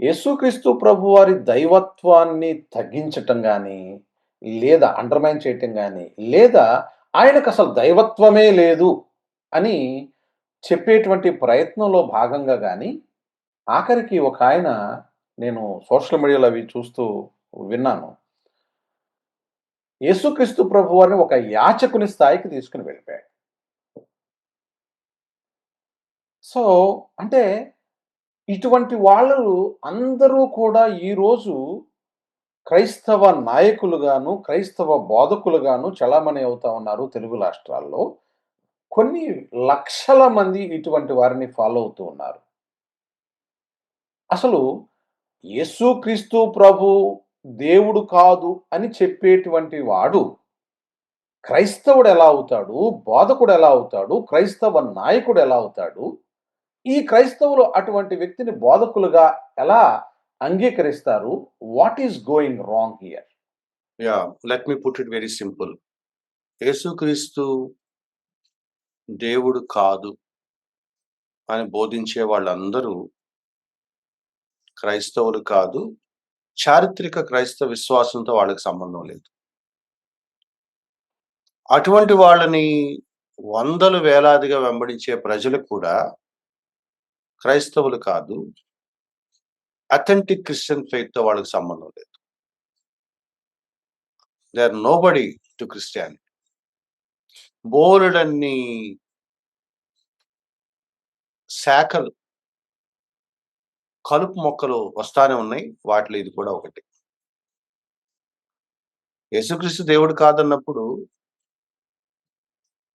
యేసుక్రీస్తు ప్రభువారి దైవత్వాన్ని తగ్గించటం కానీ లేదా అండర్‌మైన్ చేయటం కానీ లేదా ఆయనకు అసలు దైవత్వమే లేదు అని చెప్పేటువంటి ప్రయత్నంలో భాగంగా కానీ ఆఖరికి ఒక ఆయన నేను సోషల్ మీడియాలో అవి చూస్తూ విన్నాను. యేసుక్రీస్తు ప్రభువారిని ఒక యాచకుని స్థాయికి తీసుకుని వెళ్ళిపోయాడు. సో, అంటే ఇటువంటి వాళ్ళు అందరూ కూడా ఈరోజు క్రైస్తవ నాయకులుగాను, క్రైస్తవ బోధకులుగాను చలామణి అవుతా ఉన్నారు తెలుగు రాష్ట్రాల్లో. కొన్ని లక్షల మంది ఇటువంటి వారిని ఫాలో అవుతూ ఉన్నారు. అసలు యేసుక్రీస్తు ప్రభు దేవుడు కాదు అని చెప్పేటువంటి వాడు క్రైస్తవుడు ఎలా అవుతాడు? బోధకుడు ఎలా అవుతాడు? క్రైస్తవ నాయకుడు ఎలా అవుతాడు? ఈ క్రైస్తవులు అటువంటి వ్యక్తిని బోధకులుగా ఎలా అంగీకరిస్తారు? What is going wrong here? Ya let me put it very simple. యేసుక్రీస్తు దేవుడు కాదు అని బోధించే వాళ్ళందరూ క్రైస్తవులు కాదు. చారిత్రక క్రైస్తవ విశ్వాసంతో వాళ్ళకి సంబంధం లేదు. అటువంటి వాళ్ళని వందలు వేలాదిగా వెంబడించే ప్రజలు కూడా క్రైస్తవులు కాదు. అథెంటిక్ క్రిస్టియన్ ఫెయిత్‌తో వాళ్ళకి సంబంధం లేదు. They are nobody to Christianity. బోలెడన్ని శాఖలు కలుపు మొక్కలు వస్తానే ఉన్నాయి. వాటిలో ఇది కూడా ఒకటి. యేసుక్రీస్తు దేవుడు కాదన్నప్పుడు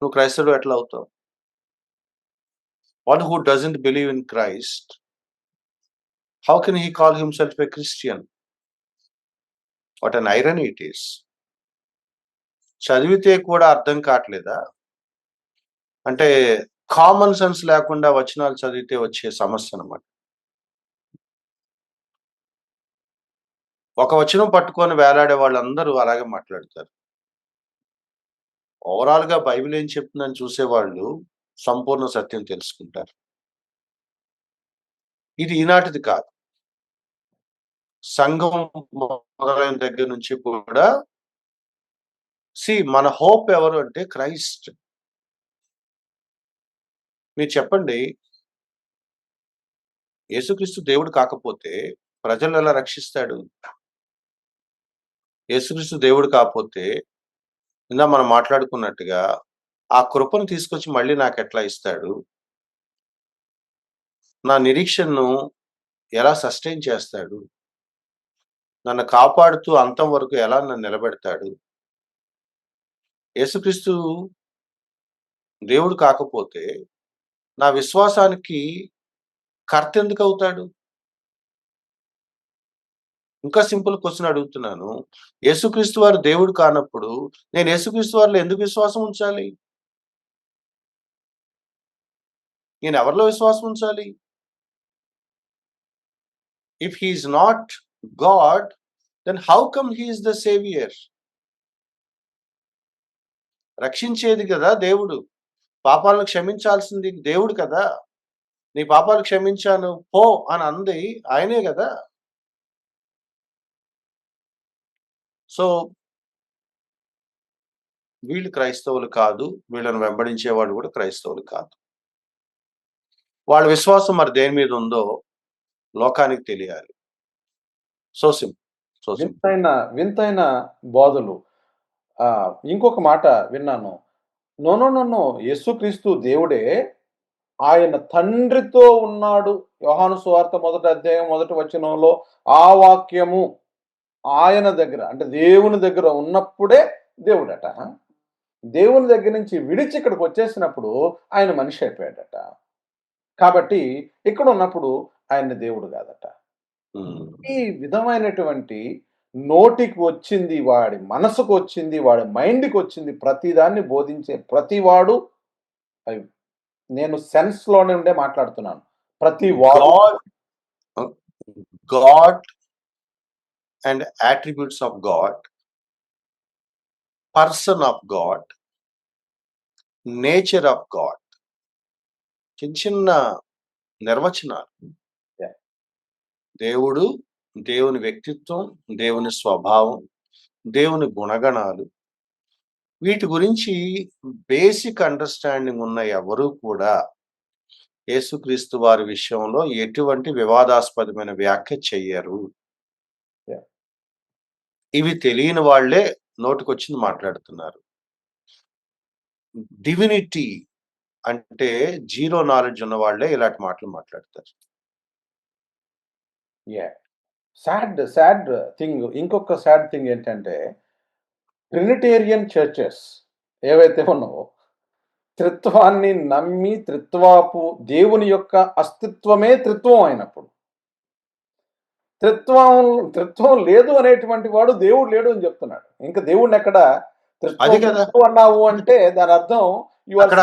నువ్వు క్రైస్తవుడు ఎట్లా అవుతావు? One who doesn't believe in Christ, how can he call himself a Christian? What an irony it is. చదివితే కూడా అర్థం కావట్లేదా? అంటే కామన్ సెన్స్ లేకుండా వచనాలు చదివితే వచ్చే సమస్య అనమాట ఒక వచనం పట్టుకొని వేలాడే వాళ్ళందరూ అలాగే మాట్లాడతారు. ఓవరాల్‌గా బైబిల్ ఏం చెప్తుందని చూసేవాళ్ళు సంపూర్ణ సత్యం తెలుసుకుంటారు. ఇది ఈనాటిది కాదు. సంఘం మొదలైన దగ్గర నుంచి కూడా సి మన హోప్ ఎవరు అంటే క్రైస్ట్. మీరు చెప్పండి. యేసుక్రీస్తు దేవుడు కాకపోతే ప్రజలు ఎలా రక్షిస్తాడు? యేసుక్రీస్తు దేవుడు కాకపోతే ఇందా మనం మాట్లాడుకున్నట్టుగా ఆ కృపను తీసుకొచ్చి మళ్ళీ నాకు ఎట్లా ఇస్తాడు? నా నిరీక్షణను ఎలా సస్టైన్ చేస్తాడు? నన్ను కాపాడుతూ అంతం వరకు ఎలా నన్ను నిలబెడతాడు? యేసుక్రీస్తు దేవుడు కాకపోతే నా విశ్వాసానికి కర్త ఎందుకవుతాడు? ఇంకా సింపుల్ క్వశ్చన్ అడుగుతున్నాను. యేసుక్రీస్తు వారు దేవుడు కానప్పుడు నేను యేసుక్రీస్తు వారిలో ఎందుకు విశ్వాసం ఉంచాలి? నేను ఎవరిలో విశ్వాసం ఉంచాలి? If he's not God then how come he's the saviour రక్షించేది కదా దేవుడు. పాపాలను క్షమించాల్సింది దేవుడు కదా! నీ పాపాలు క్షమించాను పో అని అంది ఆయనే కదా సో వీళ్ళు క్రైస్తవులు కాదు. వీళ్ళని వెంబడించేవాడు కూడా క్రైస్తవులు కాదు. వాళ్ళ విశ్వాసం మరి దేని మీద ఉందో లోకానికి తెలియాలి. So simple. సో వింతైన వింతైన బోధలు. ఆ ఇంకొక మాట విన్నాను. నోనో నన్ను యేసుక్రీస్తు దేవుడే. ఆయన తండ్రితో ఉన్నాడు. యోహాను సువార్త మొదటి అధ్యాయం మొదటి వచనంలో ఆ వాక్యము ఆయన దగ్గర అంటే దేవుని దగ్గర ఉన్నప్పుడే దేవుడట. దేవుని దగ్గర నుంచి విడిచి ఇక్కడికి వచ్చేసినప్పుడు ఆయన మనిషి అయిపోయాడట. కాబట్టి ఇక్కడ ఉన్నప్పుడు ఆయన దేవుడు కాదట. ఈ విధమైనటువంటి నోటికి వచ్చింది, వాడి మనసుకు వచ్చింది, వాడి మైండ్‌కి వచ్చింది ప్రతిదాన్ని బోధించే ప్రతివాడు నేను సెన్స్‌లో నుండే మాట్లాడుతున్నాను. ప్రతి God and attributes of God, person of God, nature of God. చిన్న చిన్న నిర్వచనాలు. దేవుడు దేవుని వ్యక్తిత్వం దేవుని స్వభావం దేవుని గుణగణాలు వీటి గురించి బేసిక్ అండర్స్టాండింగ్ ఉన్న ఎవరు కూడా యేసుక్రీస్తు వారి విషయంలో ఎటువంటి వివాదాస్పదమైన వ్యాఖ్య చెయ్యరు. ఇవి తెలియని వాళ్ళే నోటికొచ్చింది మాట్లాడుతున్నారు డివినిటీ అంటే జీరో నాలెడ్జ్ ఉన్న వాళ్ళే ఇలాంటి మాటలు మాట్లాడతారు. యా సాడ్ సాడ్ థింగ్ ఇంకొక సాడ్ థింగ్ ఏంటంటే ట్రినిటేరియన్ చర్చెస్ ఏవైతే ఉన్నావో త్రిత్వాన్ని నమ్మి త్రిత్వాపు దేవుని యొక్క అస్తిత్వమే త్రిత్వం అయినప్పుడు. త్రిత్వం త్రిత్వం లేదు అనేటువంటి వాడు దేవుడు లేడు అని చెప్తున్నాడు. ఇంకా దేవుడిని ఎక్కడ? త్రిత్వం అన్నావు అంటే దాని అర్థం అక్కడ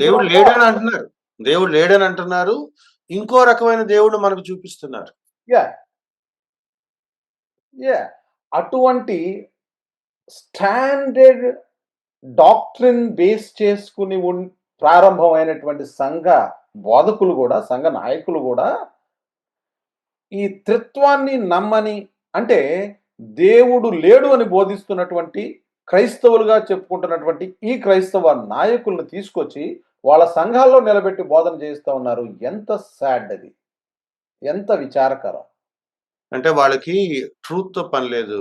దేవుడు లేడని. అంటున్నారు. దేవుడు లేడని అంటున్నారు. ఇంకో రకమైన దేవుడు మనకు చూపిస్తున్నారు. యా యా అటువంటి స్టాండర్డ్ డాక్ట్రిన్ బేస్ చేసుకుని ప్రారంభమైనటువంటి సంఘ బోధకులు కూడా సంఘ నాయకులు కూడా ఈ త్రిత్వాన్ని నమ్మని అంటే దేవుడు లేడు అని బోధిస్తున్నటువంటి క్రైస్తవులుగా చెప్పుకుంటున్నటువంటి ఈ క్రైస్తవ నాయకులను తీసుకొచ్చి వాళ్ళ సంఘాల్లో నిలబెట్టి బోధన చేస్తూ ఉన్నారు. ఎంత సాడ్ అది. ఎంత విచారకరం. అంటే వాళ్ళకి ట్రూత్తో పని లేదు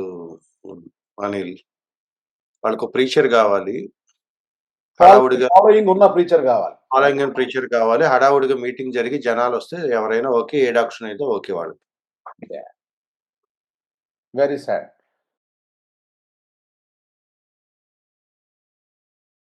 అనిల్. వాళ్ళకు ప్రీచర్ కావాలి. హడావుడిగా ఫాలోయింగ్ ఉన్న ప్రీచర్ కావాలి. ఆలయంగా ప్రీచర్ కావాలి. హడావుడిగా మీటింగ్ జరిగి జనాలు వస్తే ఎవరైనా ఓకే ఏ డాక్షన్ అయితే ఓకే వాళ్ళు వెరీ సాడ్